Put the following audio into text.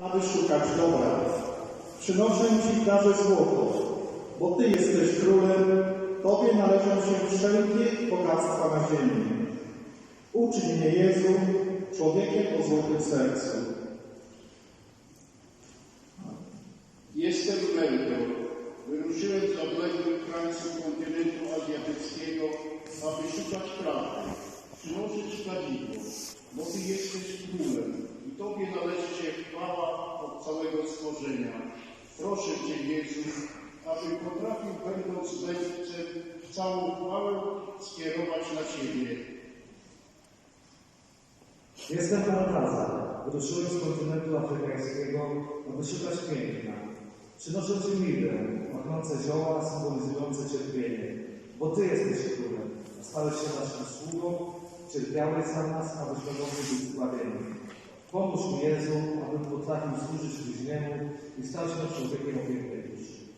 aby szukać dobra. Przynoszę Ci darze złoto, bo Ty jesteś królem, Tobie należą się wszelkie bogactwa na ziemi. Uczyń mnie, Jezu, człowiekiem o złotym sercu. Jestem Melchior. Wyruszyłem z odległych krańców kontynentu azjatyckiego, aby szukać prawdy. Przynoszę Ci kadzidło, bo Ty jesteś królem i Tobie należy się całego stworzenia. Proszę Cię, Jezu, aby potrafił, będąc mędrcem, całą chwałę skierować na siebie. Jestem Baltazar. Wyruszyłem z kontynentu afrykańskiego, aby szukać piękna. Przynoszę Ci mirę, pachnące zioła symbolizujące cierpienie, bo Ty jesteś królem. Stałeś się naszym sługą, cierpiałeś za nas, abyśmy mogli być zbawieni. Pomóż mi, Jezu, abym potrafił służyć bliźniemu i stać się człowiekiem o pięknej duszy.